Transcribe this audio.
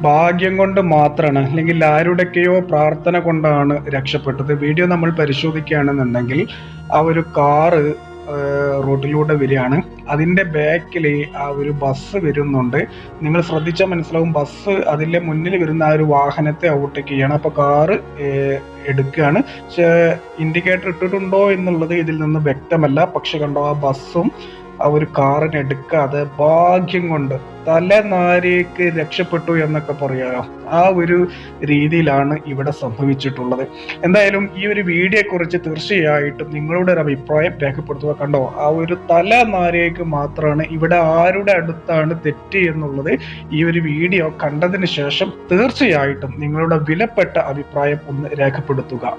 ഭാഗ്യം കൊണ്ട് മാത്രമാണ് അല്ലെങ്കിൽ ആരുടെയൊക്കെയോ പ്രാർത്ഥന കൊണ്ടാണ് രക്ഷപ്പെട്ടത്. വീഡിയോ നമ്മൾ പരിശോധിക്കുകയാണെന്നുണ്ടെങ്കിൽ ആ ഒരു കാറ് റോഡിലൂടെ വരികയാണ്. അതിന്റെ ബാക്കിൽ ആ ഒരു ബസ് വരുന്നുണ്ട്. നിങ്ങൾ ശ്രദ്ധിച്ചാൽ മനസ്സിലാവും ബസ് അതിന്റെ മുന്നിൽ വരുന്ന ആ ഒരു വാഹനത്തെ ഔട്ടേക്ക് ചെയ്യണം. അപ്പോൾ കാറ് എടുക്കുകയാണ്. പക്ഷേ ഇൻഡിക്കേറ്റർ ഇട്ടിട്ടുണ്ടോ എന്നുള്ളത് ഇതിൽ നിന്ന് വ്യക്തമല്ല. പക്ഷെ കണ്ടോ ആ ബസ്സും ആ ഒരു കാറിന് എടുക്കാതെ ഭാഗ്യം കൊണ്ട് തലനാരിക്ക് രക്ഷപ്പെട്ടു എന്നൊക്കെ പറയാമോ ആ ഒരു രീതിയിലാണ് ഇവിടെ സംഭവിച്ചിട്ടുള്ളത്. എന്തായാലും ഈ ഒരു വീഡിയോയെ കുറിച്ച് തീർച്ചയായിട്ടും നിങ്ങളുടെ ഒരു അഭിപ്രായം രേഖപ്പെടുത്തുക. കണ്ടോ ആ ഒരു തലനാരിക്ക് മാത്രമാണ് ഇവിടെ ആരുടെ അടുത്താണ് തെറ്റ് എന്നുള്ളത് ഈ ഒരു വീഡിയോ കണ്ടതിന് ശേഷം തീർച്ചയായിട്ടും നിങ്ങളുടെ വിലപ്പെട്ട അഭിപ്രായം ഒന്ന് രേഖപ്പെടുത്തുക.